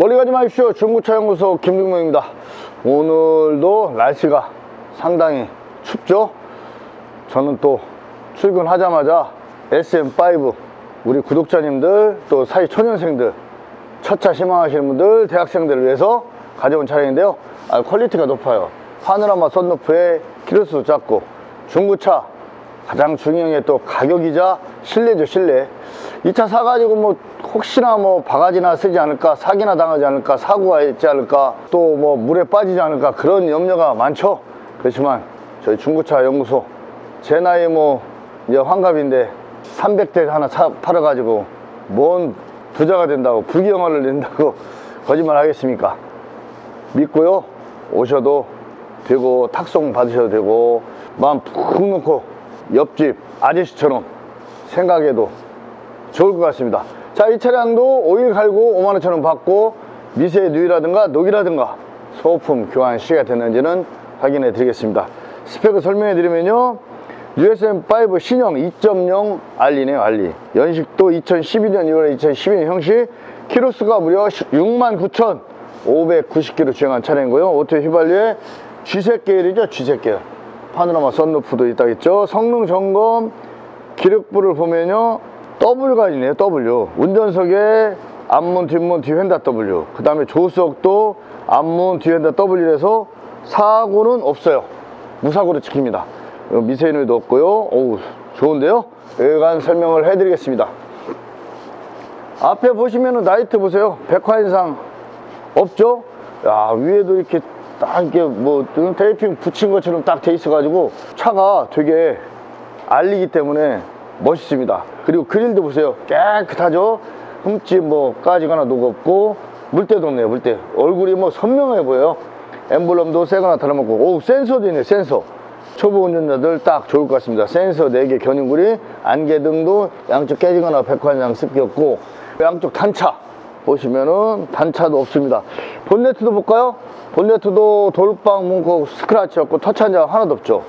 멀리 가지 마십시오. 중고차 연구소 김중명입니다. 오늘도 날씨가 상당히 춥죠? 저는 또 출근하자마자 SM5 우리 구독자님들 또 사회 초년생들 첫 차 희망하시는 분들 대학생들을 위해서 가져온 차량인데요 아, 퀄리티가 높아요 파노라마 썬루프에 키로수도 작고 중고차 가장 중요한 게 또 가격이자 실내죠 실내 이 차 사가지고 뭐 혹시나 뭐 바가지나 쓰지 않을까 사기나 당하지 않을까 사고가 있지 않을까 또 뭐 물에 빠지지 않을까 그런 염려가 많죠. 그렇지만 저희 중고차 연구소 제 나이 뭐 이제 환갑인데 300대 하나 사, 팔아가지고 뭔 부자가 된다고 부귀영화를 낸다고 거짓말 하겠습니까? 믿고요. 오셔도 되고 탁송 받으셔도 되고 마음 푹 놓고 옆집 아저씨처럼 생각해도 좋을 것 같습니다 자 이 차량도 오일 갈고 5만원처럼 받고 미세 누이라든가 녹이라든가 소품 교환 시가 됐는지는 확인해 드리겠습니다. 스펙을 설명해 드리면요. USM5 신형 2.0 알리네요 알리. 연식도 2012년 2월에 2012년 형식. 키로수가 무려 69,590km 주행한 차량이고요. 오토 휘발유에 G색 계열이죠 G색 계열. 파노라마 썬루프도 있다겠죠. 성능 점검 기록부를 보면요 W가 있네요 W. 운전석에 앞문 뒷문 뒤휀다 W. 그 다음에 조수석도 앞문 뒤휀다 W에서 사고는 없어요. 무사고로 지킵니다. 미세누이도 없고요. 어우 좋은데요? 외관 설명을 해드리겠습니다. 앞에 보시면은 라이트 보세요. 백화인상 없죠? 야 위에도 이렇게 딱 이렇게 뭐 테이핑 붙인 것처럼 딱 돼 있어 가지고 차가 되게 알리기 때문에 멋있습니다. 그리고 그릴도 보세요. 깨끗하죠? 흠집 뭐 까지거나 녹 없고 물때도 없네요 물때. 얼굴이 뭐 선명해 보여요. 엠블럼도 새거나 다름없고. 오 센서도 있네 센서. 초보 운전자들 딱 좋을 것 같습니다. 센서 4개 견인구리 안개등도 양쪽 깨지거나 백환장 습기 없고 양쪽 단차. 보시면은 단차도 없습니다. 본네트도 볼까요? 본네트도 돌빵 문콕 스크라치 없고 터치한 자 하나도 없죠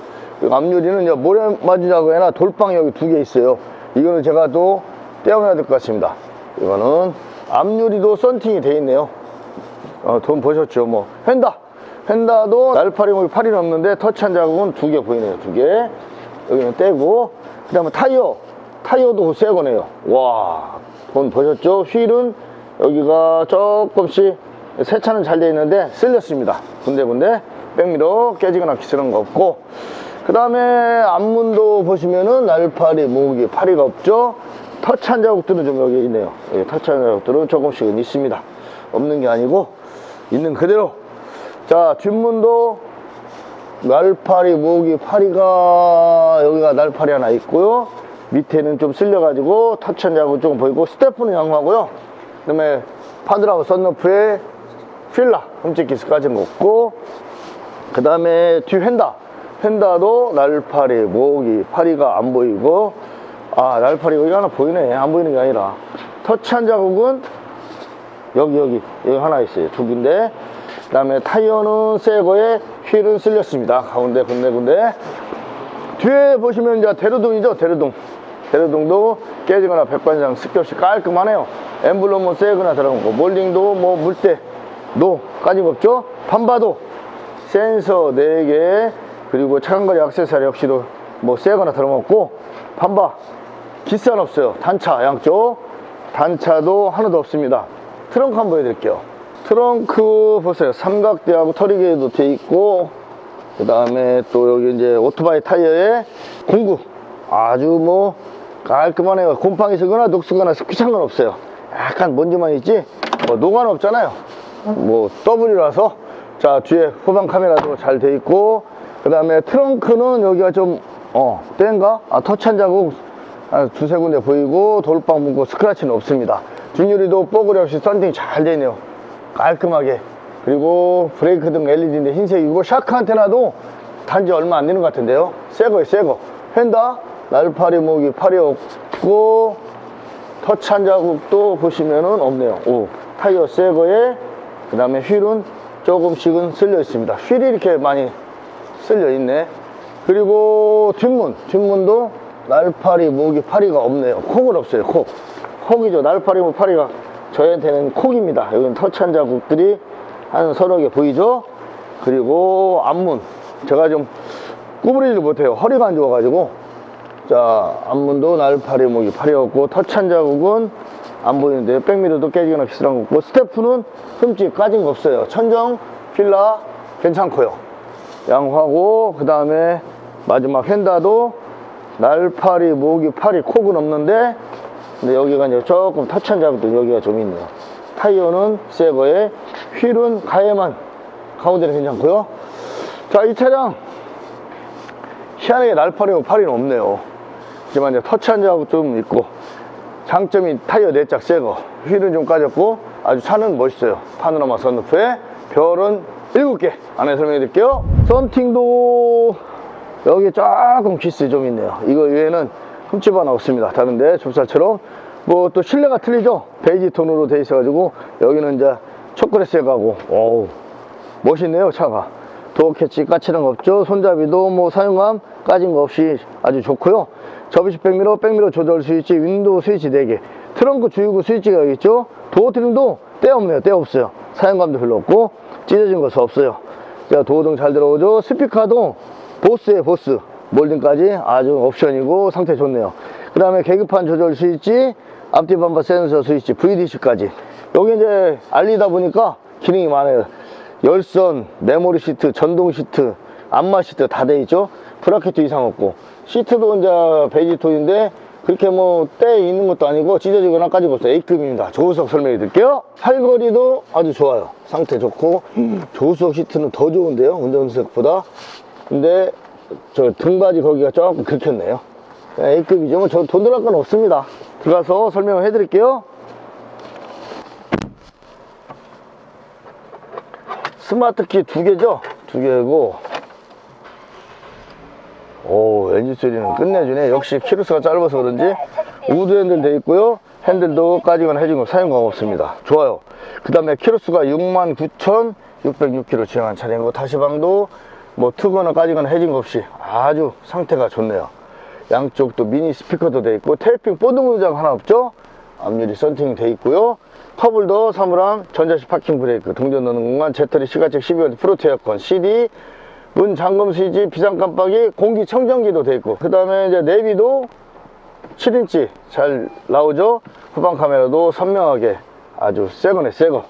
앞유리는 이제 모래 맞은 자국에나 돌빵이 여기 두 개 있어요. 이거는 제가 또 떼어내야 될 것 같습니다. 이거는 앞유리도 썬팅이 돼 있네요. 어, 돈 버셨죠 뭐. 펜다! 펜다도 날파리 뭐 팔이 넘는데 터치한 자국은 두 개 보이네요 두 개. 여기는 떼고. 그 다음에 타이어. 타이어도 새 거네요. 와 돈 버셨죠? 휠은 여기가 조금씩 세차는 잘 돼 있는데 쓸렸습니다. 군데군데 백미러 깨지거나 기스는 거 없고 그 다음에 앞문도 보시면은 날파리 모기 파리가 없죠? 터치한 자국들은 좀 여기 있네요. 여기 터치한 자국들은 조금씩은 있습니다. 없는 게 아니고 있는 그대로. 자 뒷문도 날파리 모기 파리가 여기가 날파리 하나 있고요. 밑에는 좀 쓸려 가지고 터치한 자국 좀 보이고 스태프는 양호하고요. 그 다음에 파드라고 썬루프에 필라 흠집 기스까지는 없고 그 다음에 뒤 휀다 휀다도 날파리 모기 파리가 안 보이고 아 날파리 여기 하나 보이네. 안 보이는 게 아니라. 터치한 자국은 여기 여기 여기 하나 있어요. 두 군데. 그 다음에 타이어는 새 거에 휠은 쓸렸습니다. 가운데 군데 군데. 뒤에 보시면 이제 대로동이죠? 대로동 대로동도 깨지거나 백반장 없이 깔끔하네요. 엠블럼은 새거나 들어간 거. 몰딩도 뭐 물때 노 까진 거 없죠? 판바도. 센서 4개 그리고 차간 거리 액세서리 역시도 뭐 새거나 들어갔고 판바 기스는 없어요. 단차 양쪽. 단차도 하나도 없습니다. 트렁크 한번 보여드릴게요. 트렁크 보세요. 삼각대하고 털이개도 돼 있고 그 다음에 또 여기 이제 오토바이 타이어에 공구. 아주 뭐 깔끔하네요. 곰팡이 쓰거나 녹쓰거나 귀찮은 건 없어요. 약간 먼지만 있지? 뭐 노관 없잖아요. 뭐 W라서. 자 뒤에 후방 카메라도 잘 돼 있고 그 다음에 트렁크는 여기가 좀 어 땐가? 아 터치한 자국 한 두세 군데 보이고 돌빵 문고 스크래치는 없습니다. 뒷유리도 뽀글이 없이 썬팅이 잘돼 있네요. 깔끔하게. 그리고 브레이크 등 LED인데 흰색이고 샤크 안테나도 단지 얼마 안 되는 것 같은데요. 새 거예요 새거. 펜다 날파리 모기 파리 없고 터치한 자국도 보시면은 없네요. 오 타이어 새 거에 그 다음에 휠은 조금씩은 쓸려 있습니다. 휠이 이렇게 많이 쓸려 있네 그리고 뒷문 뒷문도 날파리 모기 파리가 없네요 콕은 없어요 콕 콕이죠 날파리 모 파리가 저희한테는 콕입니다. 여기는 터치한 자국들이 한 서너 개 보이죠? 그리고 앞문. 제가 좀 구부리지를 못해요. 허리가 안 좋아가지고. 자, 앞문도 날파리 목이 파리였고, 터치한 자국은 안 보이는데, 백미러도 깨지거나 기스한 거 없고, 스태프는 흠집 까진 거 없어요. 천정, 필라, 괜찮고요. 양호하고, 그 다음에 마지막 휀다도 날파리, 모기, 파리, 콕은 없는데, 근데 여기가 이제 조금 터치한 자국도 여기가 좀 있네요. 타이어는 새 거에, 휠은 가해만 가운데는 괜찮고요. 자, 이 차량 희한하게 날파리고 파리는 없네요. 하지만 이제 터치한 자국 좀 있고 장점이 타이어 네짝 새거 휠은 좀 까졌고 아주 차는 멋있어요. 파노라마 선루프에 별은 7개 안에 설명해 드릴게요. 썬팅도 여기 조금 기스 좀 있네요. 이거 외에는 흠집 하나 없습니다. 다른데 좁쌀처럼. 뭐 또 실내가 틀리죠. 베이지 톤으로 돼 있어 가지고 여기는 이제 초콜릿 색 하고. 어우. 멋있네요 차가. 도어 캐치 까칠한 거 없죠? 손잡이도 뭐 사용감 까진 거 없이 아주 좋고요. 접이식 백미러 백미러 조절 스위치 윈도우 스위치 4개. 트렁크 주유구 스위치가 여기 있죠? 도어 트림도 때 없네요 때 없어요. 사용감도 별로 없고 찢어진 것도 없어요 자 도어등 잘 들어오죠? 스피커도 보스의 보스. 몰딩까지 아주 옵션이고 상태 좋네요. 그 다음에 계기판 조절 스위치 앞뒤 범퍼 센서 스위치 VDC까지. 여기 이제 알리다 보니까 기능이 많아요. 열선, 메모리 시트, 전동 시트, 안마 시트 다 돼 있죠. 브라켓도 이상 없고. 시트도 이제 베이지 톤인데 그렇게 뭐 때 있는 것도 아니고 찢어지거나 까지고 없어요. A급입니다. 조수석 설명해 드릴게요. 팔걸이도 아주 좋아요. 상태 좋고 조수석 시트는 더 좋은데요. 운전석보다. 근데 저 등받이 거기가 조금 긁혔네요. A급이죠. 뭐 저 돈 들어갈 건 없습니다. 들어가서 설명을 해 드릴게요. 스마트키 두 개죠? 두 개고 오 엔진 소리는 끝내주네. 역시 키로수가 짧아서 그런지. 우드 핸들 돼 있고요. 핸들도 까지거나 해진 거 사용감 없습니다. 좋아요. 그 다음에 키로수가 69,606km 주행한 차량이고 다시방도 뭐 트거나 까지거나 해진 거 없이 아주 상태가 좋네요. 양쪽도 미니 스피커도 돼 있고 테이핑 보드 문장 하나 없죠? 앞유리 썬팅 돼 있고요. 커블도 사물함 전자식 파킹 브레이크 동전 넣는 공간 제터리 시가책 12V 프로트 에어컨 CD 문 잠금 스위치 비상 깜빡이 공기 청정기도 돼 있고 그 다음에 이제 내비도 7인치 잘 나오죠? 후방 카메라도 선명하게 아주 새거네 새거.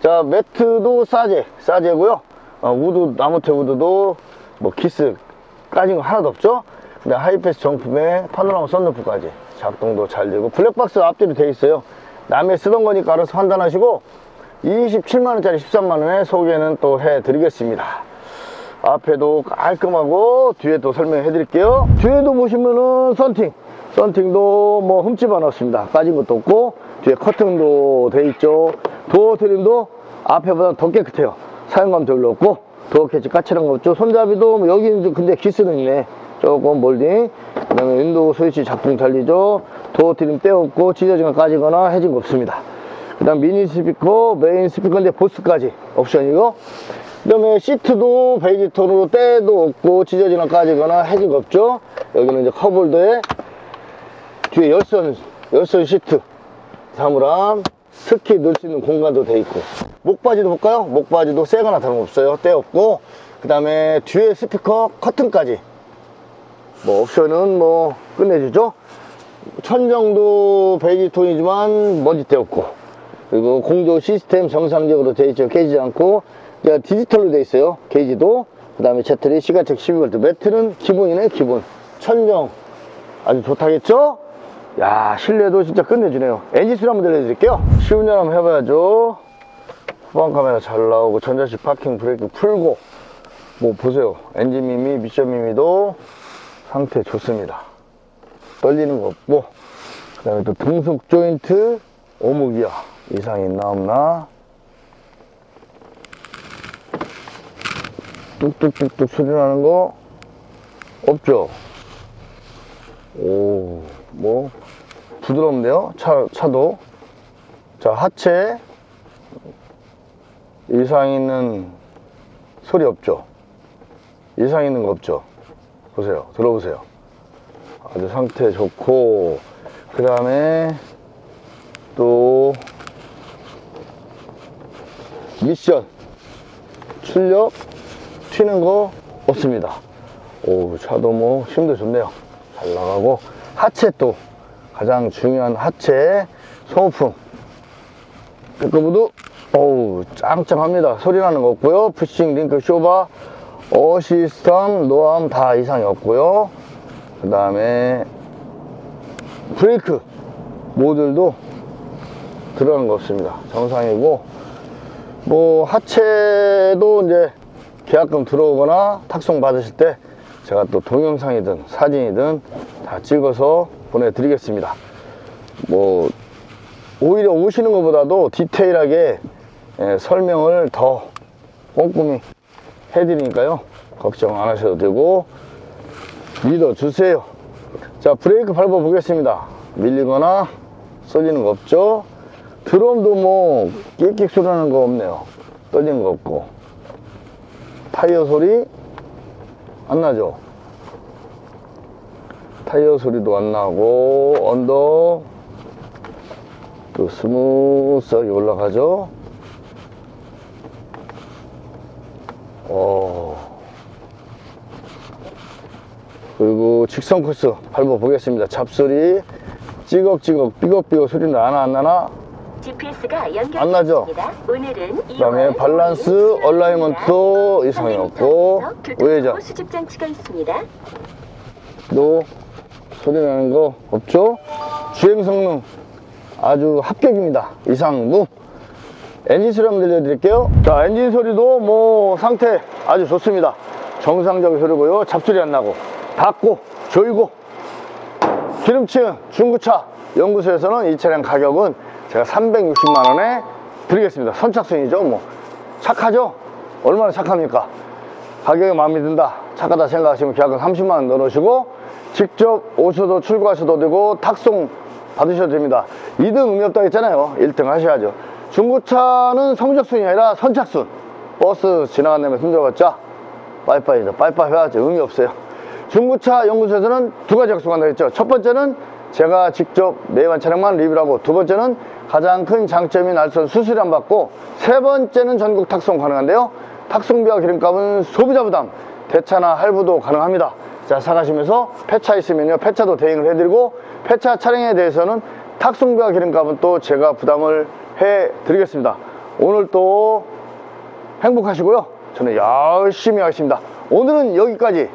자 매트도 싸제 싸제고요. 어, 우드 나무테 우드도 뭐 키스 까진 거 하나도 없죠? 근데 하이패스 정품에 파노라마 썬루프까지 작동도 잘 되고 블랙박스 앞뒤로 돼 있어요. 남의 쓰던 거니까 알아서 판단하시고 27만원짜리 13만원에 소개는 또 해드리겠습니다 앞에도 깔끔하고 뒤에도 설명해 드릴게요. 뒤에도 보시면은 썬팅. 썬팅도 뭐 흠집 하나 없습니다. 빠진 것도 없고 뒤에 커튼도 돼 있죠. 도어 트림도 앞에보다 더 깨끗해요. 사용감도 별로 없고 도어 캐치 까칠한 거 없죠. 손잡이도 뭐 여기는 좀 근데 기스는 있네. 조금 몰딩. 그 다음에 윈도우 스위치 작동 달리죠. 도어 트림 떼없고 찢어진 거 까지거나 해진 거 없습니다. 그 다음 미니 스피커 메인 스피커인데 보스까지. 옵션이고 그 다음에 시트도 베이지 톤으로 때도 없고 찢어지나 까지거나 거 없죠? 여기는 이제 컵홀더에 뒤에 열선 열선 시트. 사물함. 스키 넣을 수 있는 공간도 돼 있고. 목바지도 볼까요? 목바지도 새거나 다름없어요. 때 없고. 그 다음에 뒤에 스피커 커튼까지. 뭐 옵션은 뭐 끝내주죠? 천정도 베이지 톤이지만 먼지 때 없고. 그리고 공조 시스템 정상적으로 되어 있죠 깨지지 않고 디지털로 되어 있어요. 게이지도. 그 다음에 제트리 시가책 12V 매트는 기본이네 기본. 천정. 아주 좋다겠죠? 야 실내도 진짜 끝내주네요. 엔진 소리 한번 들려드릴게요. 시운전 한번 해봐야죠. 후방 카메라 잘 나오고 전자식 파킹 브레이크 풀고. 뭐 보세요. 엔진 미미 미션 미미도 상태 좋습니다. 떨리는 거 없고. 그 다음에 또 등속 조인트 오목이야 이상 있나 없나 뚝뚝뚝뚝 소리 나는 거 없죠? 오 뭐 부드럽네요. 차, 차도. 자 하체. 이상 있는 소리 없죠? 이상 있는 거 없죠? 보세요. 들어보세요. 아주 상태 좋고. 그 다음에 또 미션. 출력 튀는 거 없습니다. 오 차도 뭐 힘도 좋네요. 잘 나가고 하체 또 가장 중요한 하체 소모품. 백커브도 어우 짱짱합니다. 소리 나는 거 없고요. 푸싱 링크 쇼바 어시스턴 노암 다 이상이 없고요. 그 다음에 브레이크 모듈도 들어간 거 없습니다. 정상이고 뭐 하체도 이제 계약금 들어오거나 탁송 받으실 때 제가 또 동영상이든 사진이든 다 찍어서 보내드리겠습니다. 뭐 오히려 오시는 것보다도 디테일하게 예, 설명을 더 꼼꼼히 해드리니까요. 걱정 안 하셔도 되고 믿어주세요. 자 브레이크 밟아 보겠습니다. 밀리거나 쏠리는 거 없죠? 드럼도 뭐 끽끽 소리 나는 거 없네요. 떨리는 거 없고 타이어 소리 안 나죠? 타이어 소리도 안 나고 언더 또 스무스하게 올라가죠? 어. 그리고 직선 코스 밟아 보겠습니다. 잡소리 찌걱찌걱 삐걱삐걱 소리 나나 안 나나 GPS가 안 연결되어 나죠? 오늘은 그 다음에 밸런스 얼라이먼트 이상이 없고 우회전 수집 장치가 있습니다. 도 소리 나는 거 없죠? 주행 성능 아주 합격입니다. 이상 무. 엔진 소리 한번 들려드릴게요. 자, 엔진 소리도 뭐 상태 아주 좋습니다. 정상적인 소리고요. 잡소리 안 나고 닫고 졸고 기름층 중고차 연구소에서는 이 차량 가격은 제가 360만 원에 드리겠습니다. 선착순이죠. 뭐. 착하죠? 얼마나 착합니까? 가격이 마음에 든다. 착하다 생각하시면 계약금 30만 원 넣어놓으시고 직접 오셔도 출고하셔도 되고 탁송 받으셔도 됩니다. 2등 의미 없다고 했잖아요. 1등 하셔야죠. 중고차는 성적순이 아니라 선착순. 버스 지나간 다음에 힘들어봤자 빠이빠이죠. 빠이빠이 해야죠. 의미 없어요. 중고차 연구소에서는 두 가지 약속한다고 했죠. 첫 번째는 제가 직접 매번 차량만 리뷰를 하고 두 번째는 가장 큰 장점인 알선 수수료 안 받고 세 번째는 전국 탁송 가능한데요. 탁송비와 기름값은 소비자 부담 대차나 할부도 가능합니다. 자 사가시면서 폐차 있으면요 폐차도 대행을 해드리고 폐차 차량에 대해서는 탁송비와 기름값은 또 제가 부담을 해 드리겠습니다. 오늘 또 행복하시고요. 저는 열심히 하겠습니다. 오늘은 여기까지